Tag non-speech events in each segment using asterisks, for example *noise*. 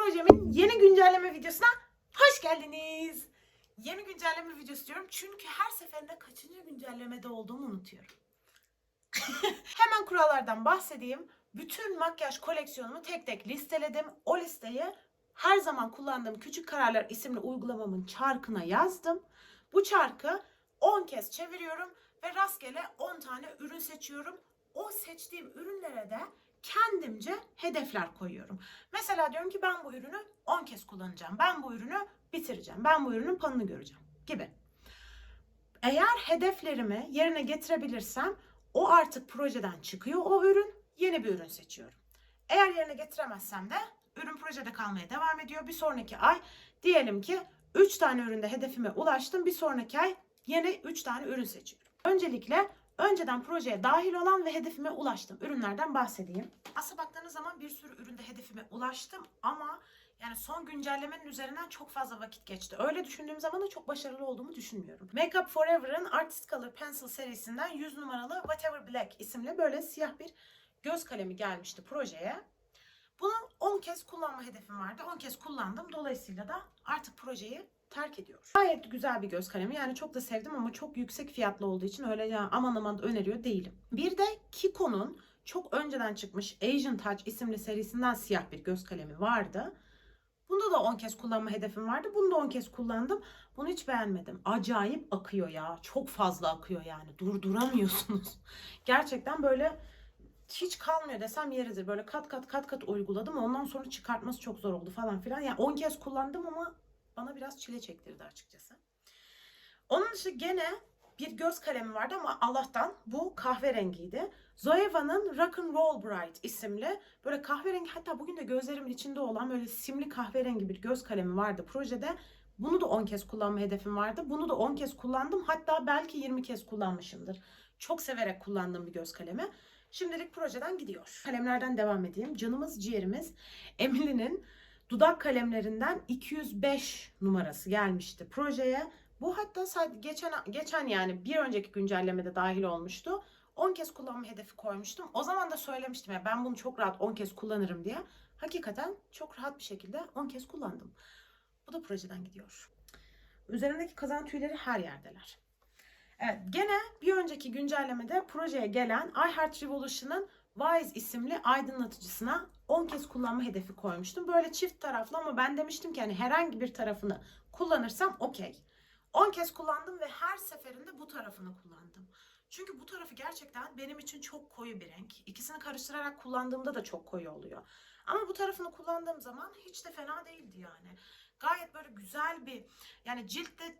projemin yeni güncelleme videosuna hoş geldiniz. Yeni güncelleme videosu diyorum çünkü her seferinde kaçıncı güncellemede olduğumu unutuyorum. *laughs* Hemen kurallardan bahsedeyim. Bütün makyaj koleksiyonumu tek tek listeledim. O listeyi her zaman kullandığım Küçük Kararlar isimli uygulamamın çarkına yazdım. Bu çarkı 10 kez çeviriyorum ve rastgele 10 tane ürün seçiyorum. O seçtiğim ürünlere de kendimce hedefler koyuyorum. Mesela diyorum ki ben bu ürünü 10 kez kullanacağım. Ben bu ürünü bitireceğim. Ben bu ürünün panını göreceğim gibi. Eğer hedeflerimi yerine getirebilirsem o artık projeden çıkıyor o ürün. Yeni bir ürün seçiyorum. Eğer yerine getiremezsem de ürün projede kalmaya devam ediyor. Bir sonraki ay diyelim ki 3 tane üründe hedefime ulaştım. Bir sonraki ay yeni 3 tane ürün seçiyorum. Öncelikle önceden projeye dahil olan ve hedefime ulaştım ürünlerden bahsedeyim. Aslında baktığınız zaman bir sürü üründe hedefime ulaştım ama yani son güncellemenin üzerinden çok fazla vakit geçti. Öyle düşündüğüm zaman da çok başarılı olduğumu düşünmüyorum. Make Up Forever'ın Artist Color Pencil serisinden 100 numaralı Whatever Black isimli böyle siyah bir göz kalemi gelmişti projeye. Bunu 10 kez kullanma hedefim vardı. 10 kez kullandım. Dolayısıyla da artık projeyi terk ediyorum. Gayet güzel bir göz kalemi. Yani çok da sevdim ama çok yüksek fiyatlı olduğu için öyle ya aman aman öneriyor değilim. Bir de Kiko'nun çok önceden çıkmış Asian Touch isimli serisinden siyah bir göz kalemi vardı. Bunda da 10 kez kullanma hedefim vardı. Bunu da 10 kez kullandım. Bunu hiç beğenmedim. Acayip akıyor ya. Çok fazla akıyor yani. Durduramıyorsunuz. *laughs* Gerçekten böyle hiç kalmıyor desem yeridir. Böyle kat kat kat kat uyguladım. Ondan sonra çıkartması çok zor oldu falan filan. Yani 10 kez kullandım ama bana biraz çile çektirdi açıkçası. Onun dışı gene bir göz kalemi vardı ama Allah'tan bu kahverengiydi. Zoeva'nın Rock and Roll Bright isimli böyle kahverengi hatta bugün de gözlerimin içinde olan böyle simli kahverengi bir göz kalemi vardı projede. Bunu da 10 kez kullanma hedefim vardı. Bunu da 10 kez kullandım. Hatta belki 20 kez kullanmışımdır. Çok severek kullandığım bir göz kalemi. Şimdilik projeden gidiyor. Kalemlerden devam edeyim. Canımız ciğerimiz Emily'nin dudak kalemlerinden 205 numarası gelmişti projeye. Bu hatta geçen geçen yani bir önceki güncellemede dahil olmuştu. 10 kez kullanma hedefi koymuştum. O zaman da söylemiştim ya ben bunu çok rahat 10 kez kullanırım diye. Hakikaten çok rahat bir şekilde 10 kez kullandım. Bu da projeden gidiyor. Üzerindeki kazan tüyleri her yerdeler. Evet, gene bir önceki güncellemede projeye gelen iHeart Revolution'ın Wise isimli aydınlatıcısına 10 kez kullanma hedefi koymuştum. Böyle çift taraflı ama ben demiştim ki hani herhangi bir tarafını kullanırsam okey. 10 kez kullandım ve her seferinde bu tarafını kullandım. Çünkü bu tarafı gerçekten benim için çok koyu bir renk. İkisini karıştırarak kullandığımda da çok koyu oluyor. Ama bu tarafını kullandığım zaman hiç de fena değildi yani. Gayet böyle güzel bir yani ciltte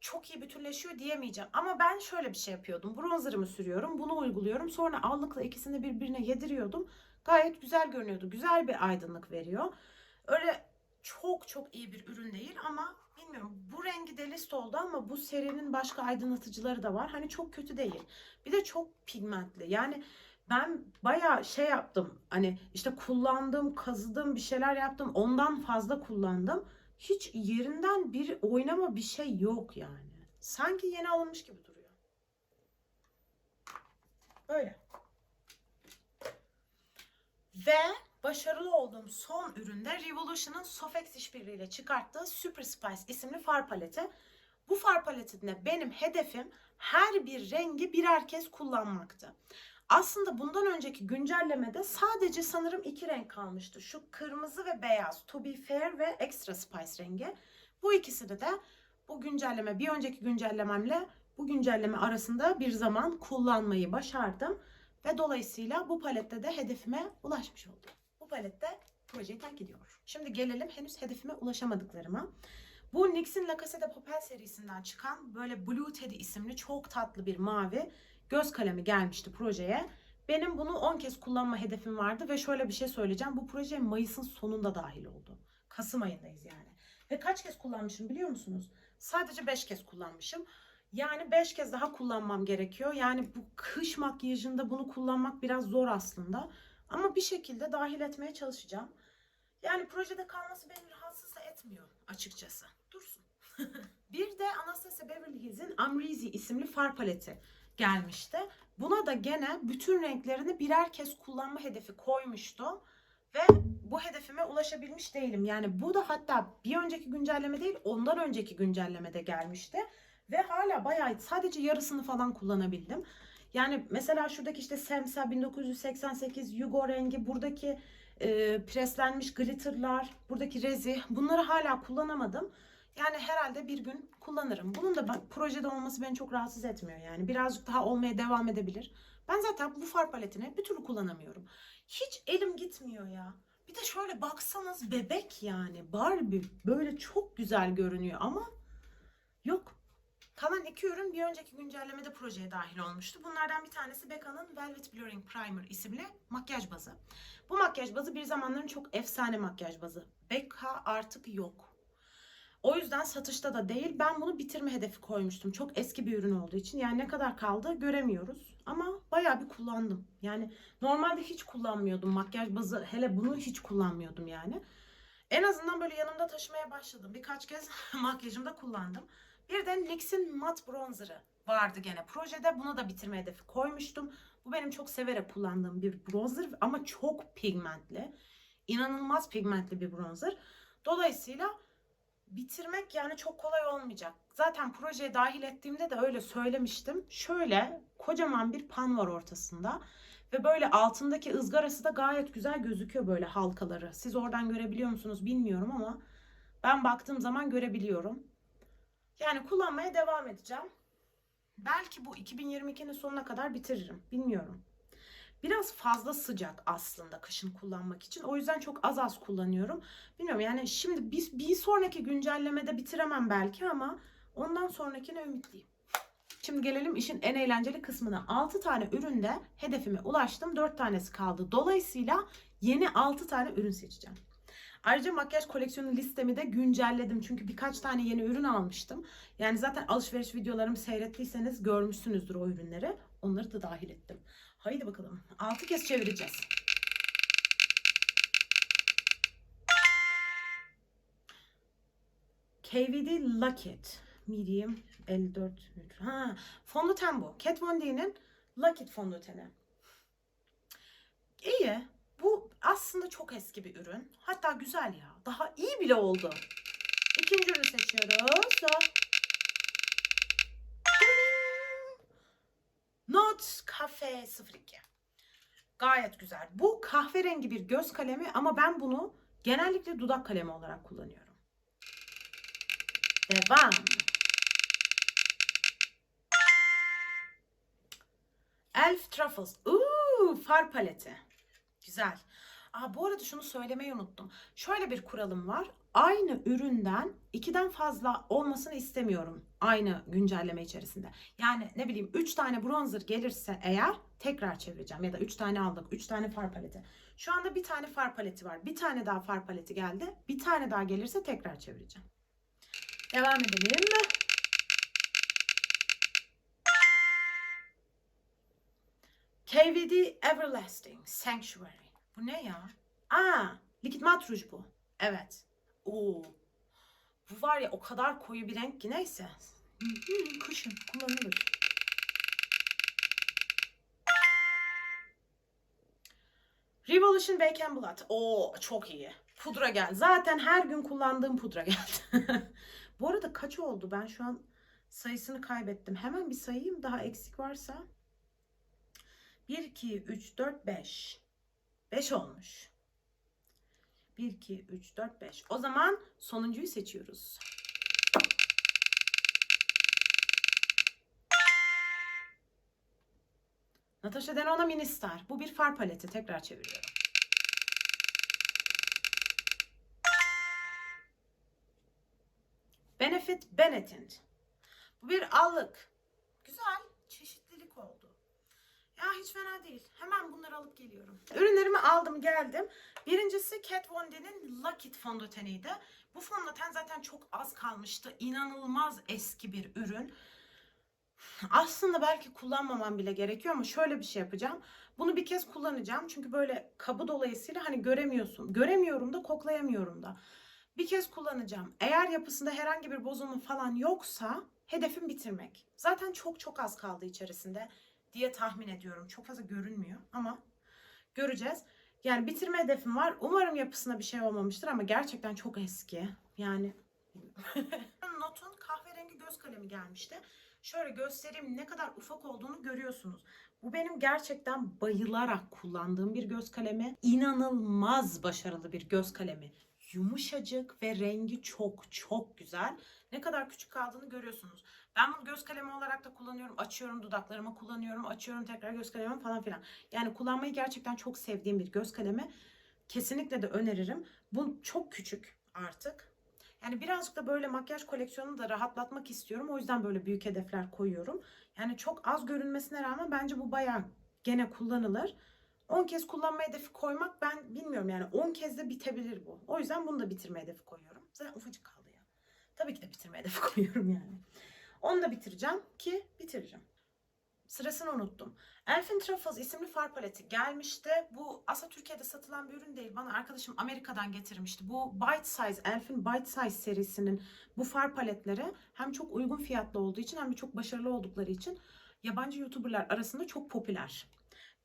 çok iyi bütünleşiyor diyemeyeceğim. Ama ben şöyle bir şey yapıyordum. Bronzerımı sürüyorum, bunu uyguluyorum. Sonra allıkla ikisini birbirine yediriyordum. Gayet güzel görünüyordu. Güzel bir aydınlık veriyor. Öyle çok çok iyi bir ürün değil ama bilmiyorum bu rengi delist oldu ama bu serinin başka aydınlatıcıları da var. Hani çok kötü değil. Bir de çok pigmentli. Yani ben bayağı şey yaptım. Hani işte kullandım, kazıdım, bir şeyler yaptım. Ondan fazla kullandım. Hiç yerinden bir oynama bir şey yok yani. Sanki yeni alınmış gibi duruyor. Öyle. Ve başarılı olduğum son üründe Revolution'ın Sofex işbirliğiyle çıkarttığı Super Spice isimli far paleti. Bu far paletinde benim hedefim her bir rengi birer kez kullanmaktı. Aslında bundan önceki güncellemede sadece sanırım iki renk kalmıştı. Şu kırmızı ve beyaz To Be Fair ve Extra Spice rengi. Bu ikisini de bu güncelleme bir önceki güncellememle bu güncelleme arasında bir zaman kullanmayı başardım. Ve dolayısıyla bu palette de hedefime ulaşmış oldum. Bu palette projeyi terk ediyor. Şimdi gelelim henüz hedefime ulaşamadıklarıma. Bu NYX'in La Casa de Papel serisinden çıkan böyle Blue Teddy isimli çok tatlı bir mavi göz kalemi gelmişti projeye. Benim bunu 10 kez kullanma hedefim vardı ve şöyle bir şey söyleyeceğim. Bu proje Mayıs'ın sonunda dahil oldu. Kasım ayındayız yani. Ve kaç kez kullanmışım biliyor musunuz? Sadece 5 kez kullanmışım. Yani 5 kez daha kullanmam gerekiyor. Yani bu kış makyajında bunu kullanmak biraz zor aslında. Ama bir şekilde dahil etmeye çalışacağım. Yani projede kalması beni rahatsız etmiyor açıkçası. Dursun. *laughs* bir de Anastasia Beverly Hills'in Amrezy isimli far paleti gelmişti. Buna da gene bütün renklerini birer kez kullanma hedefi koymuştum. Ve bu hedefime ulaşabilmiş değilim. Yani bu da hatta bir önceki güncelleme değil ondan önceki güncellemede gelmişti. Ve hala bayağı sadece yarısını falan kullanabildim. Yani mesela şuradaki işte Semsa 1988 Yugo rengi buradaki e, preslenmiş glitterlar, buradaki rezi bunları hala kullanamadım. Yani herhalde bir gün kullanırım. Bunun da bak, projede olması beni çok rahatsız etmiyor yani. Birazcık daha olmaya devam edebilir. Ben zaten bu far paletini bir türlü kullanamıyorum. Hiç elim gitmiyor ya. Bir de şöyle baksanız bebek yani. Barbie böyle çok güzel görünüyor ama yok. Kalan iki ürün bir önceki güncellemede projeye dahil olmuştu. Bunlardan bir tanesi Becca'nın Velvet Blurring Primer isimli makyaj bazı. Bu makyaj bazı bir zamanların çok efsane makyaj bazı. Becca artık yok. O yüzden satışta da değil. Ben bunu bitirme hedefi koymuştum. Çok eski bir ürün olduğu için. Yani ne kadar kaldı göremiyoruz. Ama bayağı bir kullandım. Yani normalde hiç kullanmıyordum makyaj bazı. Hele bunu hiç kullanmıyordum yani. En azından böyle yanımda taşımaya başladım. Birkaç kez *laughs* makyajımda kullandım. Bir de Matte Bronzer'ı vardı gene projede. Bunu da bitirme hedefi koymuştum. Bu benim çok severek kullandığım bir bronzer ama çok pigmentli. İnanılmaz pigmentli bir bronzer. Dolayısıyla bitirmek yani çok kolay olmayacak. Zaten projeye dahil ettiğimde de öyle söylemiştim. Şöyle kocaman bir pan var ortasında. Ve böyle altındaki ızgarası da gayet güzel gözüküyor böyle halkaları. Siz oradan görebiliyor musunuz bilmiyorum ama ben baktığım zaman görebiliyorum. Yani kullanmaya devam edeceğim. Belki bu 2022'nin sonuna kadar bitiririm. Bilmiyorum. Biraz fazla sıcak aslında kışın kullanmak için. O yüzden çok az az kullanıyorum. Bilmiyorum yani şimdi bir, bir sonraki güncellemede bitiremem belki ama ondan sonrakine ümitliyim. Şimdi gelelim işin en eğlenceli kısmına. 6 tane üründe hedefime ulaştım. 4 tanesi kaldı. Dolayısıyla yeni 6 tane ürün seçeceğim. Ayrıca makyaj koleksiyonu listemi de güncelledim. Çünkü birkaç tane yeni ürün almıştım. Yani zaten alışveriş videolarımı seyrettiyseniz görmüşsünüzdür o ürünleri. Onları da dahil ettim. Haydi bakalım. 6 kez çevireceğiz. KVD Locket. Medium 54. Ha, fondöten bu. Kat Von D'nin Locket fondöteni. İyi. Aslında çok eski bir ürün. Hatta güzel ya. Daha iyi bile oldu. İkinci ürünü seçiyoruz. Not Cafe 02. Gayet güzel. Bu kahverengi bir göz kalemi ama ben bunu genellikle dudak kalemi olarak kullanıyorum. Devam. Elf Truffles. Uuu far paleti. Güzel. Aa, bu arada şunu söylemeyi unuttum. Şöyle bir kuralım var. Aynı üründen ikiden fazla olmasını istemiyorum. Aynı güncelleme içerisinde. Yani ne bileyim 3 tane bronzer gelirse eğer tekrar çevireceğim. Ya da 3 tane aldık. 3 tane far paleti. Şu anda bir tane far paleti var. Bir tane daha far paleti geldi. Bir tane daha gelirse tekrar çevireceğim. Devam edelim. KVD Everlasting Sanctuary. Bu ne ya? Aa, likit mat ruj bu. Evet. Oo. Bu var ya o kadar koyu bir renk ki neyse. Kışın kullanılır. Revolution and Blood. Oo çok iyi. Pudra geldi. Zaten her gün kullandığım pudra geldi. *laughs* Bu arada kaç oldu? Ben şu an sayısını kaybettim. Hemen bir sayayım. Daha eksik varsa. 1, 2, 3, 4, 5. 5 olmuş. 1, 2, 3, 4, 5. O zaman sonuncuyu seçiyoruz. Natasha Denona Ministar. Bu bir far paleti. Tekrar çeviriyorum. Benefit Benetint. Bu bir allık. Güzel. Çeşitlilik oldu. Ya hiç fena değil. Hemen bunları alıp geliyorum. Ürünlerimi aldım geldim. Birincisi Kat Von D'nin Locket fondöteniydi. Bu fondöten zaten çok az kalmıştı. İnanılmaz eski bir ürün. Aslında belki kullanmamam bile gerekiyor ama şöyle bir şey yapacağım. Bunu bir kez kullanacağım. Çünkü böyle kabı dolayısıyla hani göremiyorsun. Göremiyorum da koklayamıyorum da. Bir kez kullanacağım. Eğer yapısında herhangi bir bozulma falan yoksa hedefim bitirmek. Zaten çok çok az kaldı içerisinde diye tahmin ediyorum. Çok fazla görünmüyor ama göreceğiz. Yani bitirme hedefim var. Umarım yapısına bir şey olmamıştır ama gerçekten çok eski. Yani *laughs* Notun kahverengi göz kalemi gelmişti. Şöyle göstereyim ne kadar ufak olduğunu görüyorsunuz. Bu benim gerçekten bayılarak kullandığım bir göz kalemi. İnanılmaz başarılı bir göz kalemi. Yumuşacık ve rengi çok çok güzel. Ne kadar küçük kaldığını görüyorsunuz. Ben bunu göz kalemi olarak da kullanıyorum. Açıyorum dudaklarıma kullanıyorum. Açıyorum tekrar göz kalemime falan filan. Yani kullanmayı gerçekten çok sevdiğim bir göz kalemi. Kesinlikle de öneririm. Bu çok küçük artık. Yani birazcık da böyle makyaj koleksiyonunu da rahatlatmak istiyorum. O yüzden böyle büyük hedefler koyuyorum. Yani çok az görünmesine rağmen bence bu bayağı gene kullanılır. 10 kez kullanma hedefi koymak ben bilmiyorum yani 10 kez de bitebilir bu. O yüzden bunu da bitirme hedefi koyuyorum. Zaten ufacık kaldı ya. Tabii ki de bitirme hedefi *laughs* koyuyorum yani. Onu da bitireceğim ki bitireceğim. Sırasını unuttum. Elfin Truffles isimli far paleti gelmişti. Bu aslında Türkiye'de satılan bir ürün değil. Bana arkadaşım Amerika'dan getirmişti. Bu Bite Size, Elfin Bite Size serisinin bu far paletleri hem çok uygun fiyatlı olduğu için hem de çok başarılı oldukları için yabancı YouTuber'lar arasında çok popüler.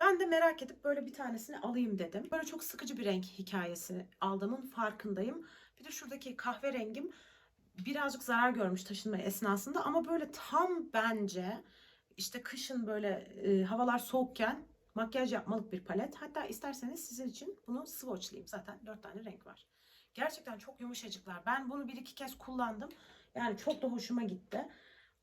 Ben de merak edip böyle bir tanesini alayım dedim. Böyle çok sıkıcı bir renk hikayesi aldığımın farkındayım. Bir de şuradaki kahverengim birazcık zarar görmüş taşınma esnasında ama böyle tam bence işte kışın böyle e, havalar soğukken makyaj yapmalık bir palet. Hatta isterseniz sizin için bunu swatchlayayım. Zaten dört tane renk var. Gerçekten çok yumuşacıklar. Ben bunu bir iki kez kullandım. Yani çok da hoşuma gitti.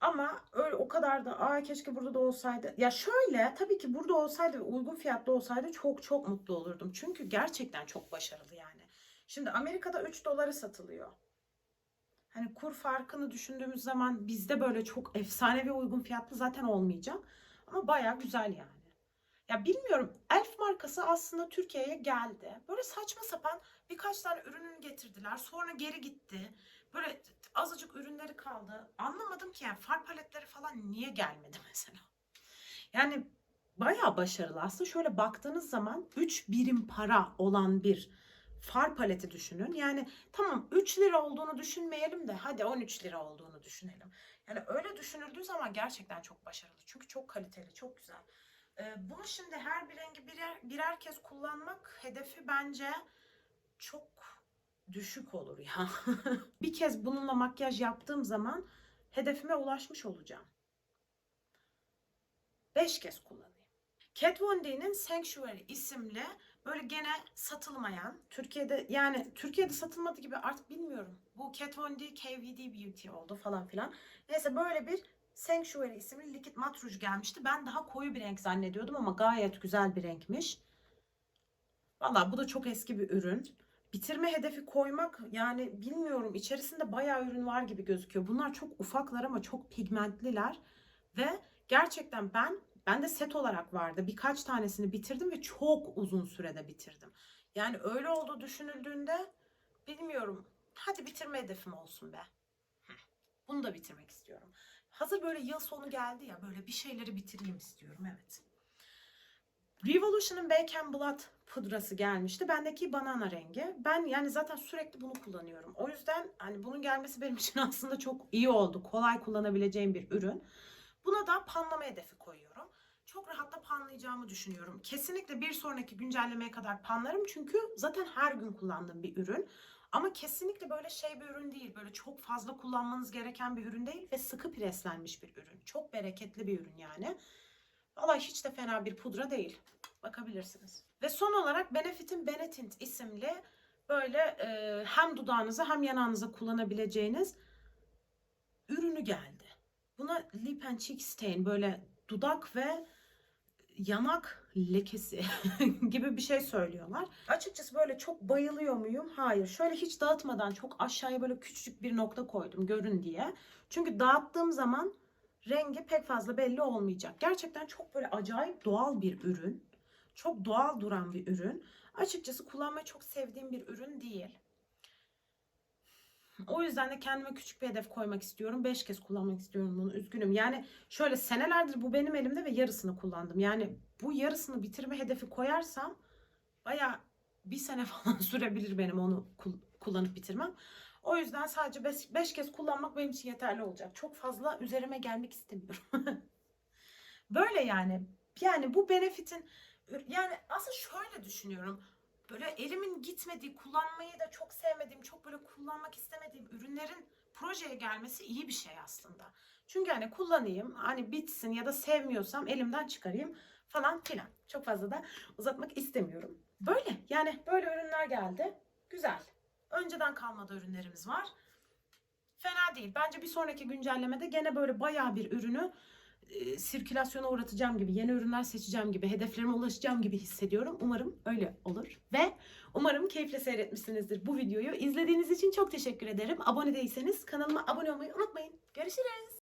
Ama öyle o kadar da aa keşke burada da olsaydı. Ya şöyle tabii ki burada olsaydı uygun fiyatlı olsaydı çok çok mutlu olurdum. Çünkü gerçekten çok başarılı yani. Şimdi Amerika'da 3 dolara satılıyor. Hani kur farkını düşündüğümüz zaman bizde böyle çok efsane ve uygun fiyatlı zaten olmayacak. Ama baya güzel yani. Ya bilmiyorum Elf markası aslında Türkiye'ye geldi. Böyle saçma sapan birkaç tane ürününü getirdiler. Sonra geri gitti. Böyle azıcık ürünleri kaldı. Anlamadım ki yani far paletleri falan niye gelmedi *laughs* mesela. Yani baya başarılı. Aslında şöyle baktığınız zaman 3 birim para olan bir far paleti düşünün. Yani tamam 3 lira olduğunu düşünmeyelim de hadi 13 lira olduğunu düşünelim. Yani öyle düşünüldüğü zaman gerçekten çok başarılı. Çünkü çok kaliteli, çok güzel. Ee, bunu şimdi her bir rengi birer, birer kez kullanmak hedefi bence çok düşük olur ya. *laughs* bir kez bununla makyaj yaptığım zaman hedefime ulaşmış olacağım. 5 kez kullanayım. Kat Von D'nin Sanctuary isimli böyle gene satılmayan Türkiye'de yani Türkiye'de satılmadı gibi artık bilmiyorum. Bu Kat Von D KVD Beauty oldu falan filan. Neyse böyle bir Sanctuary isimli likit mat ruj gelmişti. Ben daha koyu bir renk zannediyordum ama gayet güzel bir renkmiş. Valla bu da çok eski bir ürün. Bitirme hedefi koymak yani bilmiyorum içerisinde bayağı ürün var gibi gözüküyor. Bunlar çok ufaklar ama çok pigmentliler ve gerçekten ben ben de set olarak vardı. Birkaç tanesini bitirdim ve çok uzun sürede bitirdim. Yani öyle olduğu düşünüldüğünde bilmiyorum. Hadi bitirme hedefim olsun be. Bunu da bitirmek istiyorum. Hazır böyle yıl sonu geldi ya böyle bir şeyleri bitireyim istiyorum evet. Revolution'ın Bake and Blood pudrası gelmişti. Bendeki banana rengi. Ben yani zaten sürekli bunu kullanıyorum. O yüzden hani bunun gelmesi benim *laughs* için aslında çok iyi oldu. Kolay kullanabileceğim bir ürün. Buna da panlama hedefi koyuyorum. Çok rahat da panlayacağımı düşünüyorum. Kesinlikle bir sonraki güncellemeye kadar panlarım. Çünkü zaten her gün kullandığım bir ürün. Ama kesinlikle böyle şey bir ürün değil. Böyle çok fazla kullanmanız gereken bir ürün değil ve sıkı preslenmiş bir ürün. Çok bereketli bir ürün yani. Vallahi hiç de fena bir pudra değil. Bakabilirsiniz. Ve son olarak Benefit'in Benetint isimli böyle e, hem dudağınıza hem yanağınıza kullanabileceğiniz ürünü geldi. Buna lip and cheek stain böyle dudak ve yanak lekesi *laughs* gibi bir şey söylüyorlar. Açıkçası böyle çok bayılıyor muyum? Hayır. Şöyle hiç dağıtmadan çok aşağıya böyle küçücük bir nokta koydum görün diye. Çünkü dağıttığım zaman rengi pek fazla belli olmayacak. Gerçekten çok böyle acayip doğal bir ürün. Çok doğal duran bir ürün. Açıkçası kullanmayı çok sevdiğim bir ürün değil. O yüzden de kendime küçük bir hedef koymak istiyorum. Beş kez kullanmak istiyorum bunu. Üzgünüm. Yani şöyle senelerdir bu benim elimde ve yarısını kullandım. Yani bu yarısını bitirme hedefi koyarsam baya bir sene *laughs* falan sürebilir benim onu kullanıp bitirmem. O yüzden sadece 5 kez kullanmak benim için yeterli olacak. Çok fazla üzerime gelmek istemiyorum. *laughs* Böyle yani. Yani bu benefitin yani aslında şöyle düşünüyorum. böyle elimin gitmediği, kullanmayı da çok sevmediğim, çok böyle kullanmak istemediğim ürünlerin projeye gelmesi iyi bir şey aslında. Çünkü hani kullanayım, hani bitsin ya da sevmiyorsam elimden çıkarayım falan filan. Çok fazla da uzatmak istemiyorum. Böyle yani böyle ürünler geldi. Güzel. Önceden kalma da ürünlerimiz var. Fena değil. Bence bir sonraki güncellemede gene böyle bayağı bir ürünü e, sirkülasyona uğratacağım gibi, yeni ürünler seçeceğim gibi, hedeflerime ulaşacağım gibi hissediyorum. Umarım öyle olur. Ve umarım keyifle seyretmişsinizdir bu videoyu. İzlediğiniz için çok teşekkür ederim. Abone değilseniz kanalıma abone olmayı unutmayın. Görüşürüz.